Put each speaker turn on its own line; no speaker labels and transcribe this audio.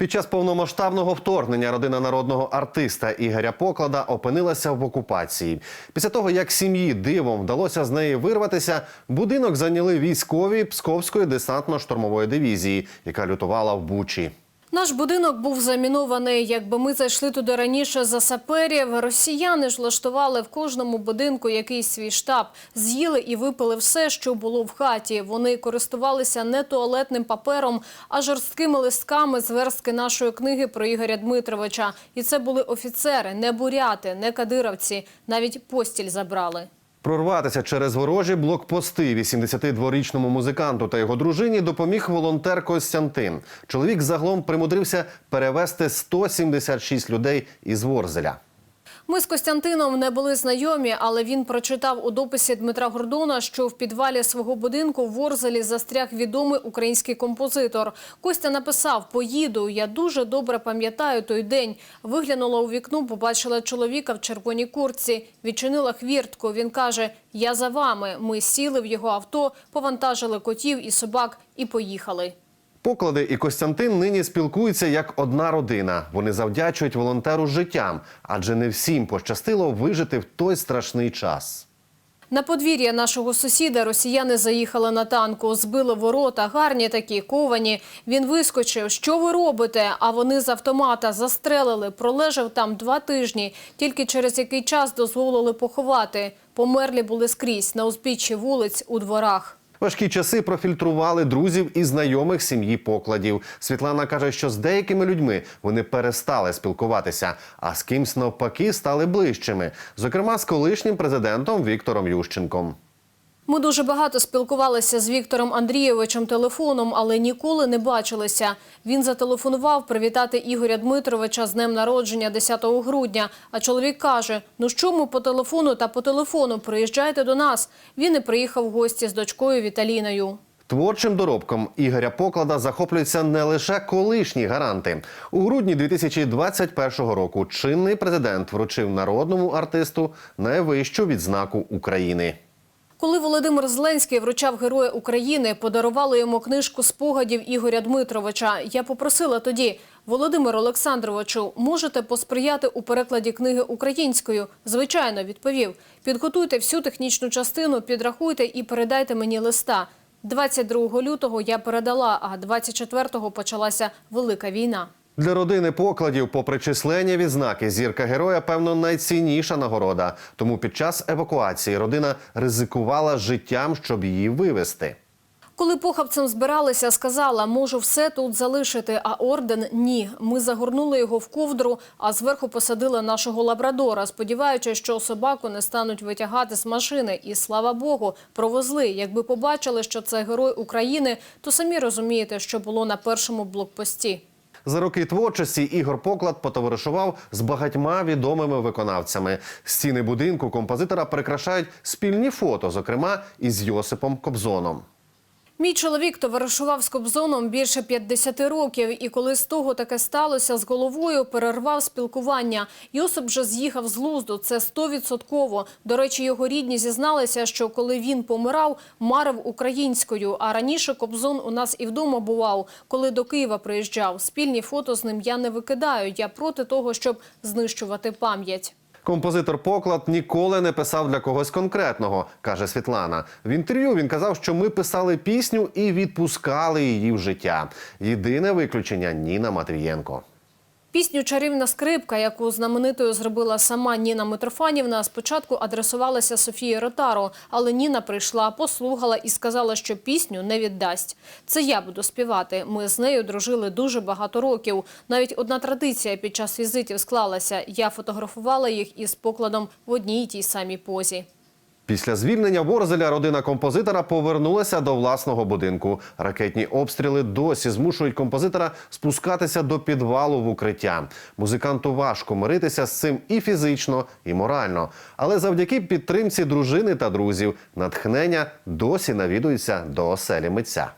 Під час повномасштабного вторгнення родина народного артиста Ігоря Поклада опинилася в окупації. Після того, як сім'ї дивом вдалося з неї вирватися, будинок зайняли військові Псковської десантно-штурмової дивізії, яка лютувала в Бучі.
Наш будинок був замінований. Якби ми зайшли туди раніше за саперів, росіяни ж влаштували в кожному будинку якийсь свій штаб. З'їли і випили все, що було в хаті. Вони користувалися не туалетним папером, а жорсткими листками з верстки нашої книги про Ігоря Дмитровича. І це були офіцери, не буряти, не кадировці. Навіть постіль забрали.
Прорватися через ворожі блокпости 82-річному музиканту та його дружині допоміг волонтер Костянтин. Чоловік загалом примудрився перевезти 176 людей із Ворзеля.
Ми з Костянтином не були знайомі, але він прочитав у дописі Дмитра Гордона, що в підвалі свого будинку в Ворзелі застряг відомий український композитор. Костя написав: Поїду. Я дуже добре пам'ятаю той день. Виглянула у вікно, побачила чоловіка в червоній куртці. Відчинила хвіртку. Він каже: Я за вами. Ми сіли в його авто, повантажили котів і собак і поїхали.
Поклади і Костянтин нині спілкуються як одна родина. Вони завдячують волонтеру життям, адже не всім пощастило вижити в той страшний час.
На подвір'я нашого сусіда росіяни заїхали на танку, збили ворота, гарні такі, ковані. Він вискочив. Що ви робите? А вони з автомата застрелили. Пролежав там два тижні. Тільки через який час дозволили поховати. Померлі були скрізь, на узбіччі вулиць, у дворах.
Важкі часи профільтрували друзів і знайомих сім'ї покладів. Світлана каже, що з деякими людьми вони перестали спілкуватися, а з кимсь навпаки стали ближчими. Зокрема, з колишнім президентом Віктором Ющенком.
Ми дуже багато спілкувалися з Віктором Андрійовичем телефоном, але ніколи не бачилися. Він зателефонував привітати Ігоря Дмитровича з днем народження 10 грудня. А чоловік каже: ну що ми по телефону та по телефону приїжджайте до нас. Він і приїхав в гості з дочкою Віталіною.
Творчим доробком Ігоря Поклада захоплюються не лише колишні гаранти. У грудні 2021 року чинний президент вручив народному артисту найвищу відзнаку України.
Коли Володимир Зеленський вручав Героя України, подарували йому книжку спогадів Ігоря Дмитровича. Я попросила тоді, Володимир Олександровичу, можете посприяти у перекладі книги українською? Звичайно, відповів. Підготуйте всю технічну частину, підрахуйте і передайте мені листа. 22 лютого я передала, а 24-го почалася велика війна.
Для родини покладів, попри численні відзнаки, зірка героя, певно, найцінніша нагорода. Тому під час евакуації родина ризикувала життям, щоб її вивезти.
Коли похабцем збиралися, сказала, можу все тут залишити, а орден – ні. Ми загорнули його в ковдру, а зверху посадили нашого лабрадора, сподіваючись, що собаку не стануть витягати з машини. І, слава Богу, провезли. Якби побачили, що це герой України, то самі розумієте, що було на першому блокпості.
За роки творчості Ігор Поклад потоваришував з багатьма відомими виконавцями. Стіни будинку композитора прикрашають спільні фото, зокрема із Йосипом Кобзоном.
Мій чоловік товаришував з Кобзоном більше 50 років, і коли з того таке сталося з головою, перервав спілкування. Йосип вже з'їхав з лузду, це стовідсотково. До речі, його рідні зізналися, що коли він помирав, марив українською. А раніше Кобзон у нас і вдома бував, коли до Києва приїжджав. Спільні фото з ним я не викидаю. Я проти того, щоб знищувати пам'ять.
Композитор Поклад ніколи не писав для когось конкретного, каже Світлана. В інтерв'ю він казав, що ми писали пісню і відпускали її в життя. Єдине виключення Ніна Матвієнко.
Пісню Чарівна скрипка, яку знаменитою зробила сама Ніна Митрофанівна, спочатку адресувалася Софії Ротаро, але Ніна прийшла, послухала і сказала, що пісню не віддасть. Це я буду співати. Ми з нею дружили дуже багато років. Навіть одна традиція під час візитів склалася. Я фотографувала їх із покладом в одній тій самій позі.
Після звільнення Ворзеля родина композитора повернулася до власного будинку. Ракетні обстріли досі змушують композитора спускатися до підвалу в укриття. Музиканту важко миритися з цим і фізично, і морально. Але завдяки підтримці дружини та друзів натхнення досі навідується до оселі митця.